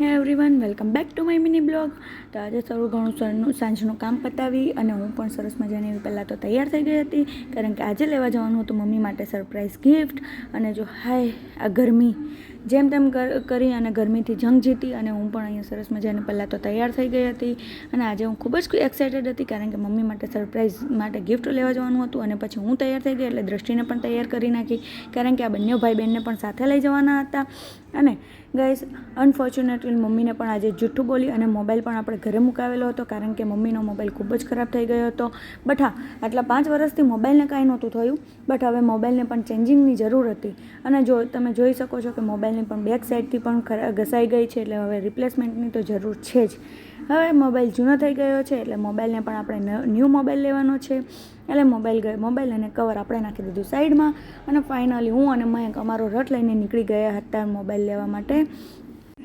Hey everyone welcome back to my mini blog તો આજે થોડું ઘણું સરનું સાંજનું કામ પતાવી અને હું પણ સરસ મજાની પહેલાં તો તૈયાર થઈ ગઈ હતી. કારણ કે આજે લેવા જવાનું હતું મમ્મી માટે સરપ્રાઈઝ ગિફ્ટ અને જો હાય, આ ગરમી. જેમ તેમ કરી અને ગરમીથી જંગ જીતી અને હું પણ અહીંયા સરસ મજાની પહેલાં તો તૈયાર થઈ ગઈ હતી. અને આજે હું ખૂબ જ એક્સાઇટેડ હતી કારણ કે મમ્મી માટે સરપ્રાઈઝ માટે ગિફ્ટ લેવા જવાનું હતું અને પછી હું તૈયાર થઈ ગઈ એટલે દ્રષ્ટિને પણ તૈયાર કરી નાખી કારણ કે આ બંને ભાઈ બહેનને પણ સાથે લઈ જવાના હતા. અને ગાઈઝ અનફોર્ચ્યુનેટલી મમ્મીને પણ આજે જૂઠું બોલી અને મોબાઈલ પણ આપણે ઘરે મુકાવેલો હતો કારણ કે મમ્મીનો મોબાઈલ ખૂબ જ ખરાબ થઈ ગયો હતો. બટ હા, આટલા પાંચ વર્ષથી મોબાઈલને કાંઈ નહોતું થયું. બટ હવે મોબાઈલને પણ ચેન્જિંગની જરૂર હતી. અને જો તમે જોઈ શકો છો કે મોબાઈલની પણ બેક સાઈડથી પણ ઘસાઈ ગઈ છે એટલે હવે રિપ્લેસમેન્ટની તો જરૂર છે જ. હવે મોબાઈલ જૂનો થઈ ગયો છે એટલે મોબાઈલને પણ આપણે ન્યૂ મોબાઈલ લેવાનો છે. એટલે મોબાઈલ ગયો, મોબાઈલ અને કવર આપણે નાખી દીધું સાઈડમાં અને ફાઇનલી હું અને મયંક અમારો રટ લઈને નીકળી ગયા હતા મોબાઈલ લેવા માટે.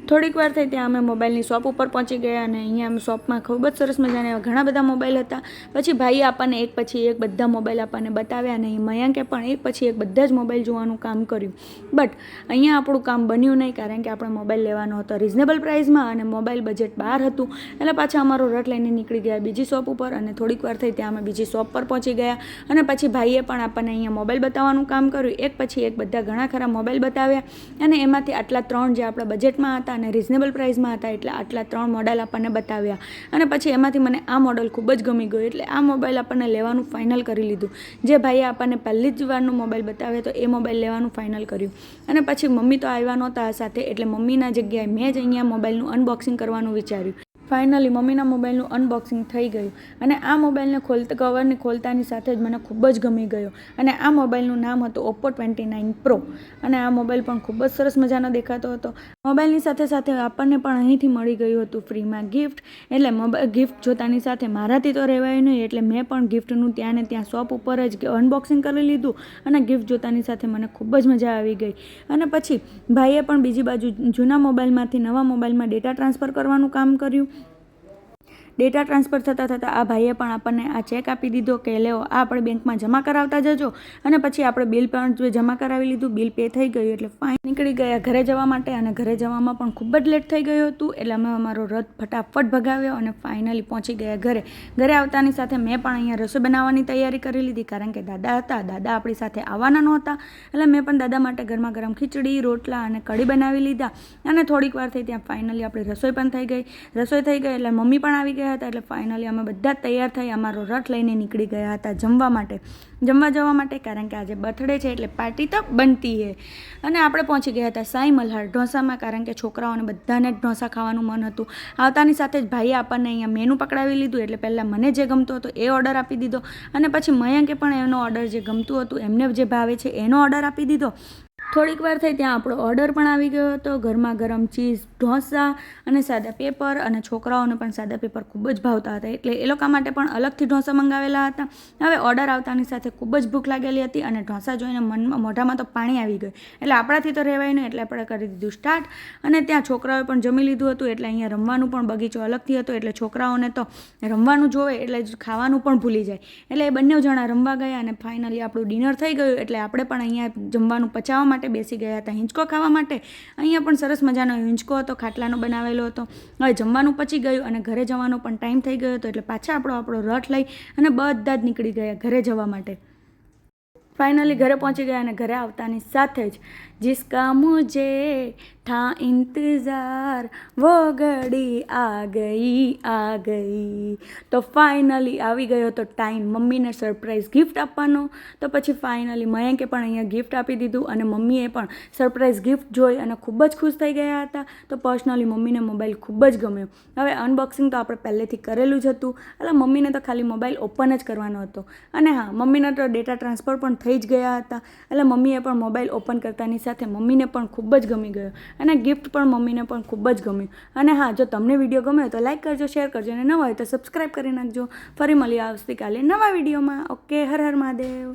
થોડીક વાર થઈ ત્યાં અમે મોબાઈલની શોપ ઉપર પહોંચી ગયા અને અહીંયા અમે શોપમાં ખૂબ જ સરસ મજાના ઘણા બધા મોબાઈલ હતા. પછી ભાઈએ આપણને એક પછી એક બધા મોબાઈલ આપણને બતાવ્યા અને મયંકે પણ એક પછી એક બધા જ મોબાઈલ જોવાનું કામ કર્યું. બટ અહીંયા આપણું કામ બન્યું નહીં કારણ કે આપણે મોબાઈલ લેવાનો હતો રિઝનેબલ પ્રાઇસમાં અને મોબાઈલ બજેટ બહાર હતું. એટલે પાછા અમારો રટ લઈને નીકળી ગયા બીજી શોપ ઉપર અને થોડીક વાર થઈ ત્યાં અમે બીજી શોપ પર પહોંચી ગયા. અને પછી ભાઈએ પણ આપણને અહીંયા મોબાઈલ બતાવવાનું કામ કર્યું. એક પછી એક બધા ઘણા ખરા મોબાઈલ બતાવ્યા. અને એમાંથી આટલા ત્રણ જે આપણા બજેટમાં હતા અને રિઝનેબલ પ્રાઇસમાં હતા એટલે આટલા ત્રણ મોડલ આપણને બતાવ્યા. અને પછી એમાંથી મને આ મોડલ ખૂબ જ ગમી ગયું એટલે આ મોબાઈલ આપણને લેવાનું ફાઇનલ કરી લીધું. જે ભાઈએ આપણને પહેલી જ વારનો મોબાઈલ બતાવ્યો તો એ મોબાઈલ લેવાનું ફાઇનલ કર્યું. અને પછી મમ્મી તો આવ્યા નહોતા સાથે એટલે મમ્મીના જગ્યાએ મેં જ અહીંયા મોબાઈલનું અનબોક્સિંગ કરવાનું વિચાર્યું. ફાઇનલી મમ્મીના મોબાઈલનું અનબોક્સિંગ થઈ ગયું. અને આ મોબાઈલને ખોલતા કવરને ખોલતાની સાથે જ મને ખૂબ જ ગમી ગયો. અને આ મોબાઈલનું નામ હતું ઓપ્પો ટ્વેન્ટી નાઇન પ્રો અને આ મોબાઈલ પણ ખૂબ જ સરસ મજાનો દેખાતો હતો. મોબાઈલની સાથે સાથે આપણને પણ અહીંથી મળી ગયું હતું ફ્રીમાં ગિફ્ટ એટલે મોબાઈલ ગિફ્ટ જોતાની સાથે મારાથી તો રહેવાયું નહીં, એટલે મેં પણ ગિફ્ટનું ત્યાં ને ત્યાં શોપ ઉપર જ અનબોક્સિંગ કરી લીધું. અને ગિફ્ટ જોતાની સાથે મને ખૂબ જ મજા આવી ગઈ. અને પછી ભાઈએ પણ બીજી બાજુ જૂના મોબાઈલમાંથી નવા મોબાઈલમાં ડેટા ટ્રાન્સફર કરવાનું કામ કર્યું. ડેટા ટ્રાન્સફર થતાં થતાં આ ભાઈએ પણ આપણને આ ચેક આપી દીધો કે લેવો આ આપણે બેંકમાં જમા કરાવતા જજો. અને પછી આપણે બિલ પણ જો જમા કરાવી લીધું, બિલ પે થઈ ગયું એટલે ફાઇન નીકળી ગયા ઘરે જવા માટે. અને ઘરે જવામાં પણ ખૂબ જ લેટ થઈ ગયું હતું, એટલે અમે અમારો રથ ફટાફટ ભગાવ્યો અને ફાઇનલી પહોંચી ગયા ઘરે. ઘરે આવતાની સાથે મેં પણ અહીંયા રસોઈ બનાવવાની તૈયારી કરી લીધી, કારણ કે દાદા હતા, દાદા આપણી સાથે આવવાના નહોતા. એટલે મેં પણ દાદા માટે ગરમા ગરમ ખીચડી, રોટલા અને કઢી બનાવી લીધા. અને થોડીક વાર થઈ ત્યાં ફાઇનલી આપણી રસોઈ પણ થઈ ગઈ. રસોઈ થઈ ગઈ એટલે મમ્મી પણ આવી ગયા હતા એટલે ફાઇનલી અમે બધા તૈયાર થઈ અમારો રથ લઈને નીકળી ગયા હતા જમવા માટે. જમવા જવા માટે કારણ કે આજે બર્થડે છે એટલે પાર્ટી તો બનતી હે. અને આપણે પહોંચી ગયા હતા સાઈ મલ્હાર ઢોસામાં કારણ કે છોકરાઓને બધાને જ ઢોસા ખાવાનું મન હતું. આવતાની સાથે જ ભાઈએ આપણને અહીંયા મેનુ પકડાવી લીધું એટલે પહેલાં મને જે ગમતો હતો એ ઓર્ડર આપી દીધો. અને પછી મયંકે પણ એનો ઓર્ડર જે ગમતું હતું એમને જે ભાવે છે એનો ઓર્ડર આપી દીધો. થોડીક વાર થઈ ત્યાં આપણો ઓર્ડર પણ આવી ગયો હતો. ગરમા ગરમ ચીઝ ઢોસા અને સાદા પેપર અને છોકરાઓને પણ સાદા પેપર ખૂબ જ ભાવતા હતા. એટલે એ લોકો માટે પણ અલગથી ઢોસા મંગાવેલા હતા. હવે ઓર્ડર આવતાની સાથે ખૂબ જ ભૂખ લાગેલી હતી અને ઢોસા જોઈને મનમાં મોઢામાં તો પાણી આવી ગયું. એટલે આપણાથી તો રહેવાય નહીં, એટલે આપણે કરી દીધું સ્ટાર્ટ અને ત્યાં છોકરાઓએ પણ જમી લીધું હતું, એટલે અહીંયા રમવાનું પણ બગીચો અલગથી હતો. એટલે છોકરાઓને તો રમવાનું જોવે, એટલે ખાવાનું પણ ભૂલી જાય. એટલે એ બંને જણા રમવા ગયા અને ફાઇનલી આપણું ડિનર થઈ ગયું. એટલે આપણે પણ અહીંયા જમવાનું પચાવવા માટે માટે બેસી ગયા હતા હિંચકો ખાવા માટે. અહીંયા પણ સરસ મજાનો હિંચકો હતો, ખાટલાનો બનાવેલો હતો. હવે જમવાનું પચી ગયું અને ઘરે જવાનો પણ ટાઈમ થઈ ગયો હતો, એટલે પાછા આપણો આપણો રથ લઈ અને બધા જ નીકળી ગયા ઘરે જવા માટે. ફાઇનલી ઘરે પહોંચી ગયા અને ઘરે આવતાની સાથે જ, જિસકા મુજે था इंतज़ार वो घड़ी आ ગઈ આ ગઈ તો ફાઇનલી આવી ગયો તો ટાઈમ મમ્મીને સરપ્રાઈઝ ગિફ્ટ આપવાનો તો પછી ફાઇનલી મયંકે પણ અહીંયા ગિફ્ટ આપી દીધું અને મમ્મીએ પણ સરપ્રાઈઝ ગિફ્ટ જોઈ અને ખૂબ જ ખુશ થઈ ગયા હતા તો પર્સનલી મમ્મીને મોબાઈલ ખૂબ જ ગમ્યો હવે અનબોક્સિંગ તો આપણે પહેલેથી કરેલું જ હતું એટલે મમ્મીને તો ખાલી મોબાઈલ ઓપન જ કરવાનો હતો અને હા મમ્મીના તો ડેટા ટ્રાન્સફર પણ થઈ જ ગયા હતા એટલે મમ્મીએ પણ મોબાઈલ ઓપન કરતાની સાથે મમ્મીને પણ ખૂબ જ ગમી ગયો અને ગિફ્ટ પણ મમ્મીને પણ ખૂબ જ ગમ્યું. અને હા, જો તમને વીડિયો ગમ્યો તો લાઈક કરજો શેર કરજો અને નવા હોય તો સબસ્ક્રાઈબ કરી નાખજો. ફરી મળીએ આવતીકાલે નવા વિડીયોમાં ઓકે હર હર મહાદેવ.